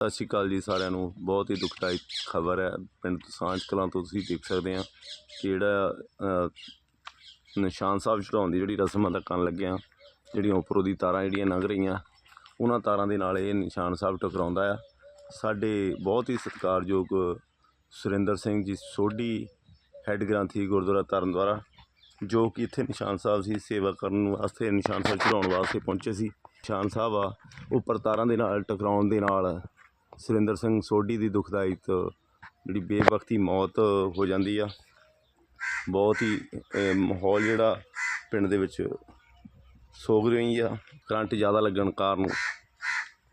ਸਤਿ ਸ਼੍ਰੀ ਅਕਾਲ ਜੀ ਸਾਰਿਆਂ ਨੂੰ। ਬਹੁਤ ਹੀ ਦੁਖਦਾਈ ਖਬਰ ਹੈ। ਪਿੰਡ ਸਾਂਝ ਕਲਾਂ ਤੋਂ ਤੁਸੀਂ ਦੇਖ ਸਕਦੇ ਆ ਕਿ ਜਿਹੜਾ ਨਿਸ਼ਾਨ ਸਾਹਿਬ ਚੜਾਉਣ ਦੀ ਜਿਹੜੀ ਰਸਮ ਅਦਾ ਕਰਨ ਲੱਗਿਆ, ਜਿਹੜੀਆਂ ਉੱਪਰੋਂ ਦੀ ਤਾਰਾਂ ਜਿਹੜੀਆਂ ਲੰਘ ਰਹੀਆਂ, ਉਹਨਾਂ ਤਾਰਾਂ ਦੇ ਨਾਲ ਇਹ ਨਿਸ਼ਾਨ ਸਾਹਿਬ ਟਕਰਾਉਂਦਾ ਆ। ਸਾਡੇ ਬਹੁਤ ਹੀ ਸਤਿਕਾਰਯੋਗ ਸੁਰਿੰਦਰ ਸਿੰਘ ਜੀ ਸੋਢੀ ਹੈੱਡ ਗ੍ਰੰਥੀ ਗੁਰਦੁਆਰਾ ਤਰਨ ਦੁਆਰਾ, ਜੋ ਕਿ ਇੱਥੇ ਨਿਸ਼ਾਨ ਸਾਹਿਬ ਸੀ ਸੇਵਾ ਕਰਨ ਵਾਸਤੇ ਨਿਸ਼ਾਨ ਸਾਹਿਬ ਚੜਾਉਣ ਵਾਸਤੇ ਪਹੁੰਚੇ ਸੀ। ਨਿਸ਼ਾਨ ਸਾਹਿਬ ਆ, ਉੱਪਰ ਤਾਰਾਂ ਦੇ ਨਾਲ, ਟਕਰਾਉਣ ਦੇ ਨਾਲ ਸੁਰਿੰਦਰ ਸਿੰਘ ਸੋਢੀ ਦੀ ਦੁਖਦਾਇਕ ਜਿਹੜੀ ਬੇਵਕਤੀ ਮੌਤ ਹੋ ਜਾਂਦੀ ਆ। ਬਹੁਤ ਹੀ ਮਾਹੌਲ ਜਿਹੜਾ ਪਿੰਡ ਦੇ ਵਿੱਚ ਸੋਗ ਰਹੀ ਆ। ਕਰੰਟ ਜ਼ਿਆਦਾ ਲੱਗਣ ਕਾਰਨ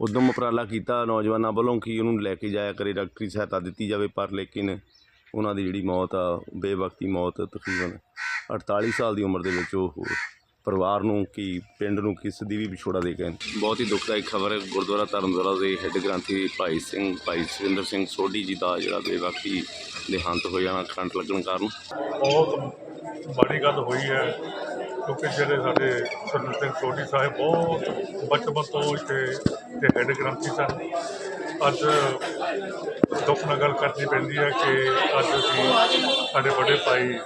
ਉਦਮ ਉਪਰਾਲਾ ਕੀਤਾ ਨੌਜਵਾਨਾਂ ਵੱਲੋਂ ਕਿ ਉਹਨੂੰ ਲੈ ਕੇ ਜਾਇਆ ਕਰੇ, ਡਾਕਟਰੀ ਸਹਾਇਤਾ ਦਿੱਤੀ ਜਾਵੇ, ਪਰ ਲੇਕਿਨ ਉਹਨਾਂ ਦੀ ਜਿਹੜੀ ਮੌਤ ਆ, ਬੇਵਕਤੀ ਮੌਤ ਤਕਰੀਬਨ 48 ਸਾਲ ਦੀ ਉਮਰ ਦੇ ਵਿੱਚ ਉਹ ਪਰਿਵਾਰ ਨੂੰ ਕੀ ਪਿੰਡ ਨੂੰ ਕਿਸ ਦੀ ਵੀ ਵਿਛੋੜਾ ਦੇ ਗਏ ਬਹੁਤ ਹੀ ਦੁਖਦਾਇਕ ਖਬਰ ਹੈ। ਗੁਰਦੁਆਰਾ ਤਰਨਦੁਆਰਾ ਦੇ ਹੈੱਡ ਗ੍ਰੰਥੀ ਭਾਈ ਸਿੰਘ ਭਾਈ ਸੁਰਿੰਦਰ ਸਿੰਘ ਸੋਢੀ ਜੀ ਦਾ ਜਿਹੜਾ ਬੇਵਕਤੀ ਦੇਹਾਂਤ ਹੋ ਜਾਣਾ ਕਰੰਟ ਲੱਗਣ ਕਾਰਨ। ਬਹੁਤ ਮਾੜੀ ਗੱਲ ਹੋਈ ਹੈ ਕਿਉਂਕਿ ਜਿਹੜੇ ਸਾਡੇ ਸੁਰਿੰਦਰ ਸਿੰਘ ਸੋਢੀ ਸਾਹਿਬ ਬਹੁਤ ਬਚਪਨ ਤੋਂ ਇੱਥੇ ਦੇ ਹੈੱਡ ਗ੍ਰੰਥੀ ਸਨ। ਅੱਜ ਦੁੱਖ ਨਾਲ ਗੱਲ ਕਰਨੀ ਪੈਂਦੀ ਹੈ ਕਿ ਅੱਜ ਅਸੀਂ ਸਾਡੇ ਵੱਡੇ ਭਾਈ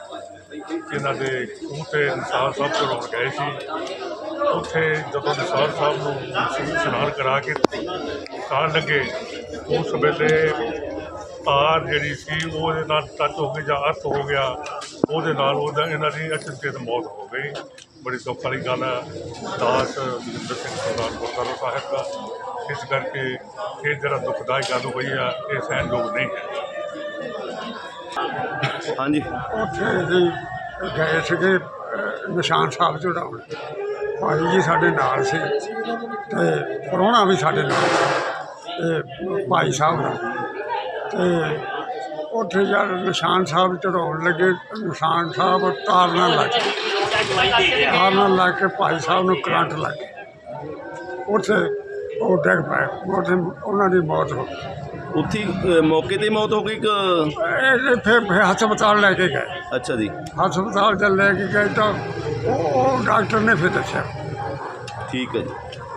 ਜਿਨ੍ਹਾਂ ਦੇ ਖੂਹ ਤੇ ਨਿਸਾਰ ਸਾਹਿਬ ਚੜਾਉਣ ਗਏ ਸੀ ਉੱਥੇ ਜਦੋਂ ਨਿਸਾਰ ਸਾਹਿਬ ਨੂੰ ਇਸ਼ਨਾਨ ਕਰਾ ਕੇ ਕਾਣ ਲੱਗੇ ਉਸ ਵੇਲੇ ਤਾਰ ਜਿਹੜੀ ਸੀ ਉਹ ਉਹਦੇ ਨਾਲ ਟੱਚ ਹੋ ਗਈ ਜਾਂ ਅਰਥ ਹੋ ਗਿਆ ਉਹਦੇ ਨਾਲ ਉਹਦਾ ਇਹਨਾਂ ਦੀ ਅਚਨਚੇਤ ਮੌਤ ਹੋ ਗਈ। ਬੜੀ ਦੁੱਖ ਵਾਲੀ ਗੱਲ ਹੈ ਦਾਸ ਜਗਿੰਦਰ ਸਿੰਘ ਸਰਦਾਰ ਗੁਰਦੁਆਰਾ ਸਾਹਿਬ ਦਾ। ਇਸ ਕਰਕੇ ਇਹ ਜਿਹੜਾ ਦੁਖਦਾਈ ਗੱਲ ਹੋਈ ਆ ਇਹ ਸਹਿਣਯੋਗ ਨਹੀਂ ਹੈ। ਹਾਂਜੀ। ਉੱਥੇ ਗਏ ਸੀਗੇ ਨਿਸ਼ਾਨ ਸਾਹਿਬ ਚੜਾਉਣ ਭਾਈ ਜੀ ਸਾਡੇ ਨਾਲ ਸੀ ਤੇ ਪ੍ਰਾਹੁਣਾ ਵੀ ਸਾਡੇ ਨਾਲ ਤੇ ਭਾਈ ਸਾਹਿਬ ਦਾ ਤੇ ਉੱਥੇ ਜਦ ਨਿਸ਼ਾਨ ਸਾਹਿਬ ਚੜਾਉਣ ਲੱਗੇ, ਨਿਸ਼ਾਨ ਸਾਹਿਬ ਤਾਰ ਨਾਲ ਲੱਗ ਗਏ। ਤਾਰ ਨਾਲ ਲੱਗ ਕੇ ਭਾਈ ਸਾਹਿਬ ਨੂੰ ਕਰੰਟ ਲੱਗ ਗਿਆ। ਉੱਥੇ ਉਹ ਡਿੱਗ ਪਏ ਉੱਥੇ ਉਹਨਾਂ ਦੀ ਮੌਤ ਹੋ ਗਈ। ਉੱਥੇ ਹੀ, ਅ, ਮੌਕੇ ਤੇ ਹੀ ਮੌਤ ਹੋ ਗਈ ਕਿ? ਇਹ ਫਿਰ ਫਿਰ ਹਸਪਤਾਲ ਲੈ ਕੇ ਗਏ। ਅੱਛਾ ਜੀ। ਹਸਪਤਾਲ ਚ ਲੈ ਕੇ ਗਏ ਤਾਂ ਉਹ ਉਹ ਡਾਕਟਰ ਨੇ ਫਿਰ ਦੱਸਿਆ। ਠੀਕ ਹੈ ਜੀ।